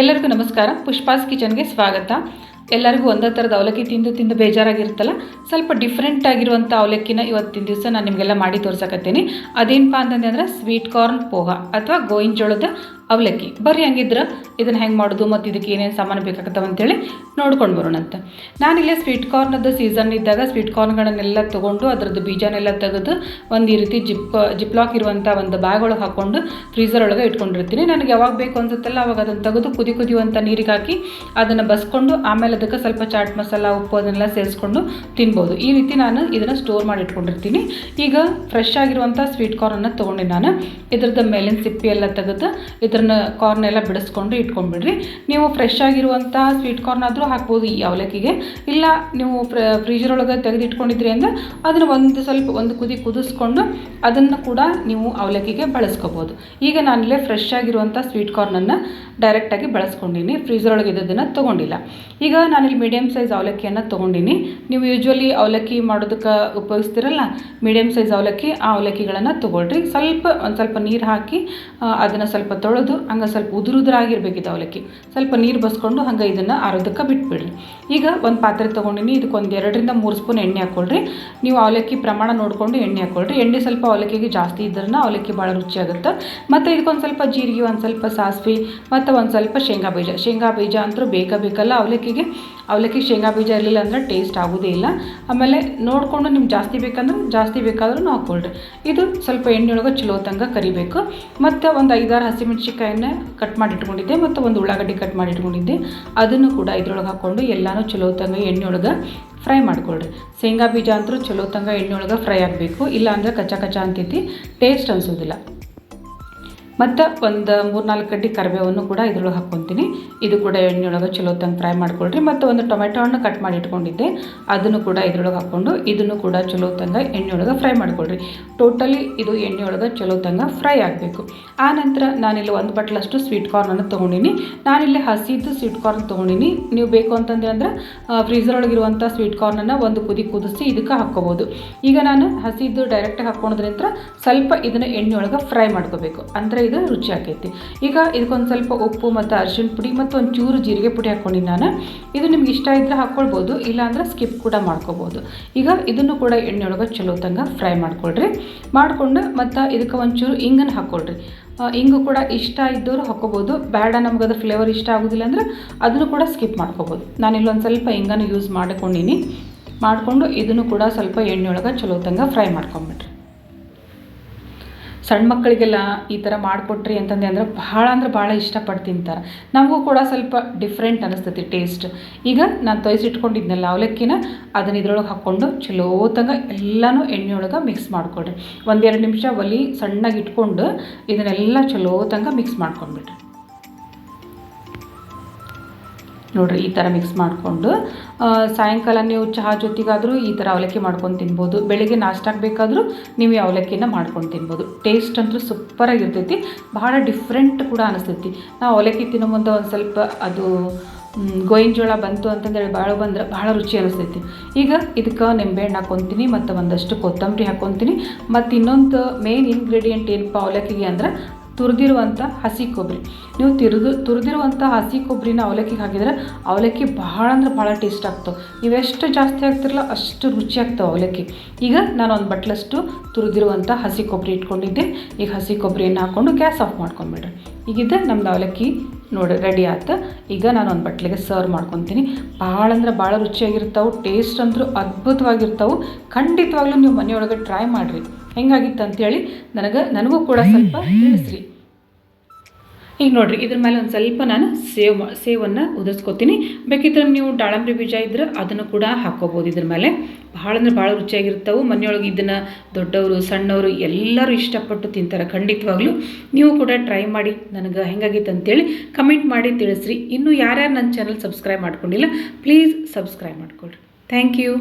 ಎಲ್ಲರಿಗೂ ನಮಸ್ಕಾರ. ಪುಷ್ಪಾಸ್ ಕಿಚನ್ಗೆ ಸ್ವಾಗತ. ಎಲ್ಲರಿಗೂ ಒಂದೇ ಥರದ ಅವಲಕ್ಕಿ ತಿಂದು ತಿಂದು ಬೇಜಾರಾಗಿರುತ್ತಲ್ಲ? ಸ್ವಲ್ಪ ಡಿಫ್ರೆಂಟ್ ಆಗಿರುವಂಥ ಅವಲಕ್ಕಿನ ಇವತ್ತಿನ ದಿವಸ ನಾನು ನಿಮಗೆಲ್ಲ ಮಾಡಿ ತೋರ್ಸಕತ್ತೀನಿ. ಅದೇನಪ್ಪ ಅಂತಂದ್ರೆ ಸ್ವೀಟ್ ಕಾರ್ನ್ ಪೋಹ ಅಥವಾ ಗೋವಿನ ಜೋಳದ ಅವಲಕ್ಕಿ. ಬರ್ರಿ ಹಂಗಿದ್ರೆ ಇದನ್ನು ಹೆಂಗೆ ಮಾಡೋದು ಮತ್ತು ಇದಕ್ಕೆ ಏನೇನು ಸಾಮಾನು ಬೇಕಾಗತ್ತವ ಅಂತೇಳಿ ನೋಡ್ಕೊಂಡು ಬರೋಣಂತ. ನಾನಿಲ್ಲೇ ಸ್ವೀಟ್ ಕಾರ್ನದ್ದು ಸೀಸನ್ ಇದ್ದಾಗ ಸ್ವೀಟ್ ಕಾರ್ನ್ಗಳನ್ನೆಲ್ಲ ತೊಗೊಂಡು ಅದರದ್ದು ಬೀಜನೆಲ್ಲ ತೆಗೆದು ಒಂದು ಈ ರೀತಿ ಜಿಪ್, ಜಿಪ್ಲಾಕ್ ಇರುವಂಥ ಒಂದು ಬ್ಯಾಗ್ ಒಳಗೆ ಹಾಕ್ಕೊಂಡು ಫ್ರೀಸರ್ ಒಳಗೆ ಇಟ್ಕೊಂಡಿರ್ತೀನಿ. ನನಗೆ ಯಾವಾಗ ಬೇಕು ಅನ್ಸುತ್ತಲ್ಲ ಅವಾಗ ಅದನ್ನು ತೆಗೆದು ಕುದಿ ಕುದಿಯುವಂಥ ನೀರಿಗೆ ಹಾಕಿ ಅದನ್ನು ಬಸ್ಕೊಂಡು ಆಮೇಲೆ ಅದಕ್ಕೆ ಸ್ವಲ್ಪ ಚಾಟ್ ಮಸಾಲ, ಉಪ್ಪು ಅದನ್ನೆಲ್ಲ ಸೇರಿಸ್ಕೊಂಡು ತಿನ್ಬೋದು. ಈ ರೀತಿ ನಾನು ಇದನ್ನು ಸ್ಟೋರ್ ಮಾಡಿ ಇಟ್ಕೊಂಡಿರ್ತೀನಿ. ಈಗ ಫ್ರೆಶ್ ಆಗಿರುವಂಥ ಸ್ವೀಟ್ ಕಾರ್ನನ್ನು ತೊಗೊಂಡೆ ನಾನು. ಇದ್ರದ್ದು ಮೇಲಿನ ಸಿಪ್ಪಿ ಎಲ್ಲ ತೆಗೆದು ಇದ್ರನ್ನ ಕಾರ್ನ್ ಎಲ್ಲ ಬಿಡಿಸ್ಕೊಂಡು ಇಟ್ಕೊಂಡ್ಬಿಡ್ರಿ. ನೀವು ಫ್ರೆಶ್ ಆಗಿರುವಂತಹ ಸ್ವೀಟ್ ಕಾರ್ನ್ ಆದರೂ ಹಾಕ್ಬೋದು ಈ ಅವಲಕ್ಕಿಗೆ. ಇಲ್ಲ ನೀವು ಫ್ರೀಜರ್ ಒಳಗೆ ತೆಗೆದಿಟ್ಕೊಂಡಿದ್ರಿ ಅಂದರೆ ಅದನ್ನು ಒಂದು ಸ್ವಲ್ಪ ಒಂದು ಕುದಿ ಕುದಿಸ್ಕೊಂಡು ಅದನ್ನು ಕೂಡ ನೀವು ಅವಲಕ್ಕಿಗೆ ಬಳಸ್ಕೋಬೋದು. ಈಗ ನಾನಿಲ್ಲೇ ಫ್ರೆಶ್ ಆಗಿರುವಂಥ ಸ್ವೀಟ್ ಕಾರ್ನನ್ನು ಡೈರೆಕ್ಟಾಗಿ ಬಳಸ್ಕೊಂಡಿನಿ. ಫ್ರೀಜರ್ ಒಳಗೆ ಇದ್ದದನ್ನು ತೊಗೊಂಡಿಲ್ಲ. ಈಗ ನಾನಿಲ್ಲಿ ಮೀಡಿಯಮ್ ಸೈಜ್ ಅವಲಕ್ಕಿಯನ್ನು ತೊಗೊಂಡಿನಿ. ನೀವು ಯೂಶ್ವಲಿ ಅವಲಕ್ಕಿ ಮಾಡೋದಕ್ಕೆ ಉಪಯೋಗಿಸ್ತಿರಲ್ಲ? ಮೀಡಿಯಮ್ ಸೈಜ್ ಅವಲಕ್ಕಿ, ಆ ಅವಲಕ್ಕಿಗಳನ್ನು ತೊಗೊಳ್ರಿ. ಸ್ವಲ್ಪ, ಒಂದು ಸ್ವಲ್ಪ ನೀರು ಹಾಕಿ ಅದನ್ನು ಸ್ವಲ್ಪ ತೊಳೆದು ಹಂಗೆ ಸ್ವಲ್ಪ ಉದುರುದ್ರಾಗಿರ್ಬೇಕಿತ್ತು ಅವಲಕ್ಕಿ. ಸ್ವಲ್ಪ ನೀರು ಬಸ್ಕೊಂಡು ಹಂಗೆ ಇದನ್ನು ಅರದಕ್ಕೆ ಬಿಟ್ಬಿಡ್ರಿ. ಈಗ ಒಂದು ಪಾತ್ರೆ ತೊಗೊಂಡಿನಿ ಇದಕ್ಕೆ ಒಂದು ಎರಡರಿಂದ ಮೂರು ಸ್ಪೂನ್ ಎಣ್ಣೆ ಹಾಕ್ಕೊಳ್ರಿ ನೀವು ಅವಲಕ್ಕಿ ಪ್ರಮಾಣ ನೋಡಿಕೊಂಡು ಎಣ್ಣೆ ಹಾಕ್ಕೊಳ್ರಿ ಎಣ್ಣೆ ಸ್ವಲ್ಪ ಅವಲಕ್ಕಿಗೆ ಜಾಸ್ತಿ ಇದ್ರನ್ನ ಅವಲಕ್ಕಿ ಭಾಳ ರುಚಿಯಾಗುತ್ತೆ ಮತ್ತು ಇದಕ್ಕೊಂದು ಸ್ವಲ್ಪ ಜೀರಿಗೆ, ಒಂದು ಸ್ವಲ್ಪ ಸಾಸಿವೆ, ಮತ್ತು ಒಂದು ಸ್ವಲ್ಪ ಶೇಂಗಾ ಬೀಜ. ಶೇಂಗಾ ಬೀಜ ಅಂತೂ ಬೇಕಾ ಬೇಕಲ್ಲ ಅವಲಕ್ಕಿಗೆ. ಅವಲಕ್ಕಿ ಶೇಂಗಾ ಬೀಜ ಇರಲಿಲ್ಲ ಅಂದರೆ ಟೇಸ್ಟ್ ಆಗೋದೇ ಇಲ್ಲ. ಆಮೇಲೆ ನೋಡಿಕೊಂಡು ನಿಮ್ಗೆ ಜಾಸ್ತಿ ಬೇಕಂದ್ರೆ ಜಾಸ್ತಿ ಬೇಕಾದ್ರೂ ಹಾಕ್ಕೊಳ್ರಿ ಇದು ಸ್ವಲ್ಪ ಎಣ್ಣೆಯೊಳಗೆ ಚಲೋ ತಂಗ ಕರಿಬೇಕು. ಮತ್ತು ಒಂದು ಐದಾರು ಹಸಿಮೆಣ್ಸಿಕಾಯನ್ನ ಕಟ್ ಮಾಡಿ ಇಟ್ಕೊಂಡಿದ್ದೆ ಮತ್ತು ಒಂದು ಉಳ್ಳಾಗಡ್ಡಿ ಕಟ್ ಮಾಡಿ ಇಟ್ಕೊಂಡಿದ್ದೆ. ಅದನ್ನು ಕೂಡ ಇದ್ರೊಳಗೆ ಹಾಕ್ಕೊಂಡು ಎಲ್ಲನೂ ಚಲೋ ತಂಗ ಎಣ್ಣೆಯೊಳಗೆ ಫ್ರೈ ಮಾಡ್ಕೊಳ್ರಿ. ಶೇಂಗಾ ಬೀಜ ಅಂತೂ ಚಲೋ ತಂಗ ಎಣ್ಣೆಯೊಳಗೆ ಫ್ರೈ ಆಗಬೇಕು. ಇಲ್ಲ ಅಂದರೆ ಕಚ್ಚಾ ಕಚ್ಚಾ ಅಂತೈತಿ ಟೇಸ್ಟ್ ಅನಿಸೋದಿಲ್ಲ. ಮತ್ತು ಒಂದು, ಮೂರು, ನಾಲ್ಕು ಕಡ್ಡಿ ಕರಿಬೇವನ್ನು ಕೂಡ ಇದ್ರೊಳಗೆ ಹಾಕ್ಕೊತೀನಿ ಇದು ಕೂಡ ಎಣ್ಣೆಯೊಳಗೆ ಚಲೋ ತಂಗೆ ಫ್ರೈ ಮಾಡ್ಕೊಳ್ರಿ. ಮತ್ತು ಒಂದು ಟೊಮೆಟೊ ಹಣ್ಣು ಕಟ್ ಮಾಡಿ ಇಟ್ಕೊಂಡಿದ್ದೆ. ಅದನ್ನು ಕೂಡ ಇದ್ರೊಳಗೆ ಹಾಕ್ಕೊಂಡು ಇದನ್ನು ಕೂಡ ಚಲೋ ತಂಗ ಎಣ್ಣೆಯೊಳಗೆ ಫ್ರೈ ಮಾಡ್ಕೊಳ್ರಿ. ಟೋಟಲಿ ಇದು ಎಣ್ಣೆಯೊಳಗೆ ಚಲೋ ತಂಗ ಫ್ರೈ ಆಗಬೇಕು. ಆ ನಂತರ ನಾನಿಲ್ಲಿ ಒಂದು ಬಟ್ಲಷ್ಟು ಸ್ವೀಟ್ ಕಾರ್ನನ್ನು ತೊಗೊಂಡಿನಿ. ನಾನಿಲ್ಲಿ ಹಸಿದ್ದು ಸ್ವೀಟ್ ಕಾರ್ನ್ ತೊಗೊಂಡಿನಿ. ನೀವು ಬೇಕು ಅಂತಂದ್ರೆ ಫ್ರೀಸರ್ ಒಳಗಿರುವಂಥ ಸ್ವೀಟ್ ಕಾರ್ನನ್ನು ಒಂದು ಕುದಿ ಕುದಿಸಿ ಇದಕ್ಕೆ ಹಾಕ್ಕೋಬೋದು. ಈಗ ನಾನು ಹಸಿದ್ದು ಡೈರೆಕ್ಟಾಗಿ ಹಾಕ್ಕೊಳೋದ್ರಿಂದ ಸ್ವಲ್ಪ ಇದನ್ನು ಎಣ್ಣೆಯೊಳಗೆ ಫ್ರೈ ಮಾಡ್ಕೋಬೇಕು. ಅಂದರೆ ಇದು ರುಚಿ ಆಕೈತಿ. ಈಗ ಇದಕ್ಕೊಂದು ಸ್ವಲ್ಪ ಉಪ್ಪು ಮತ್ತು ಅರ್ಶಿನ ಪುಡಿ ಮತ್ತು ಒಂದು ಚೂರು ಜೀರಿಗೆ ಪುಡಿ ಹಾಕ್ಕೊಂಡಿನಿ ನಾನು. ಇದು ನಿಮ್ಗೆ ಇಷ್ಟ ಇದ್ದರೆ ಹಾಕ್ಕೊಳ್ಬೋದು ಇಲ್ಲಾಂದ್ರೆ ಸ್ಕಿಪ್ ಕೂಡ ಮಾಡ್ಕೋಬೋದು. ಈಗ ಇದನ್ನು ಕೂಡ ಎಣ್ಣೆಯೊಳಗೆ ಚಲೋ ತಂಗ ಫ್ರೈ ಮಾಡ್ಕೊಳ್ರಿ. ಮಾಡಿಕೊಂಡು ಮತ್ತು ಇದಕ್ಕೆ ಒಂಚೂರು ಇಂಗನ್ನು ಹಾಕ್ಕೊಳ್ರಿ ಇಂಗು ಕೂಡ ಇಷ್ಟ ಇದ್ದವರು ಹಾಕ್ಕೋಬೋದು ಬೇಡ ನಮ್ಗೆ ಅದು ಫ್ಲೇವರ್ ಇಷ್ಟ ಆಗೋದಿಲ್ಲ ಅಂದರೆ ಅದನ್ನು ಕೂಡ ಸ್ಕಿಪ್ ಮಾಡ್ಕೋಬೋದು. ನಾನಿಲ್ಲೊಂದು ಸ್ವಲ್ಪ ಇಂಗನ್ನು ಯೂಸ್ ಮಾಡ್ಕೊಂಡಿನಿ. ಮಾಡಿಕೊಂಡು ಇದನ್ನು ಕೂಡ ಸ್ವಲ್ಪ ಎಣ್ಣೆಯೊಳಗೆ ಚಲೋ ತಂಗ ಫ್ರೈ ಮಾಡ್ಕೊಂಬಿಟ್ರಿ ಸಣ್ಣ ಮಕ್ಕಳಿಗೆಲ್ಲ ಈ ಥರ ಮಾಡಿಕೊಟ್ರಿ ಅಂತಂದೆ ಅಂದರೆ ಭಾಳ ಅಂದ್ರೆ ಭಾಳ ಇಷ್ಟಪಟ್ಟು ತಿಂತಾರೆ ನಮಗೂ ಕೂಡ ಸ್ವಲ್ಪ ಡಿಫ್ರೆಂಟ್ ಅನಿಸ್ತೈತಿ ಟೇಸ್ಟ್ ಈಗ ನಾನು ತೊಯ್ಸಿಟ್ಕೊಂಡಿದ್ನಲ್ಲ ಅವಲಕ್ಕಿನ, ಅದನ್ನ ಇದ್ರೊಳಗೆ ಹಾಕ್ಕೊಂಡು ಚಲೋ ಎಲ್ಲನೂ ಎಣ್ಣೆಯೊಳಗೆ ಮಿಕ್ಸ್ ಮಾಡಿಕೊಡ್ರಿ ಒಂದೆರಡು ನಿಮಿಷ ಒಲಿ ಸಣ್ಣಗೆ ಇಟ್ಕೊಂಡು ಇದನ್ನೆಲ್ಲ ಚಲೋ ತನಕ ಮಿಕ್ಸ್ ಮಾಡ್ಕೊಂಡ್ಬಿಡ್ರಿ. ನೋಡಿರಿ, ಈ ಥರ ಮಿಕ್ಸ್ ಮಾಡಿಕೊಂಡು ಸಾಯಂಕಾಲ ನೀವು ಚಹಾ ಜೊತೆಗಾದರೂ ಈ ಥರ ಅವಲಕ್ಕಿ ಮಾಡ್ಕೊಂಡು ತಿನ್ಬೋದು. ಬೆಳಿಗ್ಗೆ ನಾಷ್ಟಾಗೆ ಬೇಕಾದರೂ ನೀವು ಈ ಅವಲಕ್ಕಿನ ಮಾಡ್ಕೊಂಡು ತಿನ್ಬೋದು. ಟೇಸ್ಟ್ ಅಂತೂ ಸೂಪರಾಗಿರ್ತೈತಿ ಬಹಳ ಡಿಫ್ರೆಂಟ್ ಕೂಡ ಅನಿಸ್ತೈತಿ. ನಾವು ಅವಲಕ್ಕಿ ತಿನ್ನೋ ಮುಂದೆ ಒಂದು ಸ್ವಲ್ಪ ಅದು ಗೋವಿನ ಜೋಳ ಬಂತು ಅಂತಂದೇಳಿ ಭಾಳ ಬಂದ್ರೆ ಭಾಳ ರುಚಿ ಅನಿಸ್ತೈತಿ. ಈಗ ಇದಕ್ಕೆ ನಿಂಬೆಹಣ್ಣು ಹಾಕ್ಕೊತೀನಿ ಮತ್ತು ಒಂದಷ್ಟು ಕೊತ್ತಂಬರಿ ಹಾಕ್ಕೊತೀನಿ ಮತ್ತು ಇನ್ನೊಂದು ಮೇನ್ ಇಂಗ್ರೀಡಿಯೆಂಟ್ ಏನಪ್ಪ ಅವಲಕ್ಕಿಗೆ ಅಂದ್ರೆ ತುರಿದಿರುವಂಥ ಹಸಿ ಕೊಬ್ಬರಿ. ನೀವು ತಿರುದು ತುರಿದಿರುವಂಥ ಹಸಿ ಕೊಬ್ಬರಿನ ಅವಲಕ್ಕಿಗೆ ಹಾಕಿದರೆ ಅವಲಕ್ಕಿ ಭಾಳ ಅಂದ್ರೆ ಭಾಳ ಟೇಸ್ಟ್ ಆಗ್ತವೆ. ನೀವೆಷ್ಟು ಜಾಸ್ತಿ ಆಗ್ತಿರಲ್ಲ ಅಷ್ಟು ರುಚಿ ಆಗ್ತವೆ ಅವಲಕ್ಕಿ. ಈಗ ನಾನು ಒಂದು ಬಟ್ಲಷ್ಟು ತುರಿದಿರುವಂಥ ಹಸಿ ಕೊಬ್ಬರಿ ಇಟ್ಕೊಂಡಿದ್ದೆ. ಈಗ ಹಸಿ ಕೊಬ್ಬರಿಯನ್ನು ಹಾಕ್ಕೊಂಡು ಗ್ಯಾಸ್ ಆಫ್ ಮಾಡ್ಕೊಂಡ್ಬಿಡ್ರಿ ಈಗಿದ್ದೆ ನಮ್ದು ಅವಲಕ್ಕಿ ನೋಡಿ, ರೆಡಿ ಆಯ್ತು ಈಗ ನಾನು ಒಂದು ಬಟ್ಲಿಗೆ ಸರ್ವ್ ಮಾಡ್ಕೊತೀನಿ. ಭಾಳ ಅಂದ್ರೆ ಭಾಳ ರುಚಿಯಾಗಿರ್ತಾವೆ ಟೇಸ್ಟ್ ಅಂದರೂ ಅದ್ಭುತವಾಗಿರ್ತಾವೆ. ಖಂಡಿತವಾಗ್ಲೂ ನೀವು ಮನೆಯೊಳಗೆ ಟ್ರೈ ಮಾಡಿರಿ. ಹೆಂಗಾಗಿತ್ತು ಅಂತೇಳಿ ನನಗೆ, ನನಗೂ ಕೂಡ ಸ್ವಲ್ಪ ತಿಳಿಸ್ರಿ. ಈಗ ನೋಡಿರಿ, ಇದ್ರ ಮೇಲೆ ಒಂದು ಸ್ವಲ್ಪ ನಾನು ಸೇವ್ ಸೇವನ್ನು ಉದುರಿಸ್ಕೊತೀನಿ. ಬೇಕಿದ್ರೆ ನೀವು ದಾಳಂಬ್ರಿ ಬೀಜ ಇದ್ರೆ ಅದನ್ನು ಕೂಡ ಹಾಕ್ಕೋಬೋದು ಇದ್ರ ಮೇಲೆ ಭಾಳ ಅಂದ್ರೆ ಭಾಳ ರುಚಿಯಾಗಿರ್ತವೆ. ಮನೆಯೊಳಗೆ ಇದನ್ನು ದೊಡ್ಡವರು, ಸಣ್ಣವರು ಎಲ್ಲರೂ ಇಷ್ಟಪಟ್ಟು ತಿಂತಾರೆ. ಖಂಡಿತವಾಗ್ಲೂ ನೀವು ಕೂಡ ಟ್ರೈ ಮಾಡಿ ನನಗೆ ಹೆಂಗಾಗಿತ್ತು ಅಂತೇಳಿ ಕಮೆಂಟ್ ಮಾಡಿ ತಿಳಿಸ್ರಿ. ಇನ್ನೂ ಯಾರ್ಯಾರು ನನ್ನ ಚಾನಲ್ ಸಬ್ಸ್ಕ್ರೈಬ್ ಮಾಡ್ಕೊಂಡಿಲ್ಲ, ಪ್ಲೀಸ್ ಸಬ್ಸ್ಕ್ರೈಬ್ ಮಾಡ್ಕೊಳ್ರಿ. Thank you.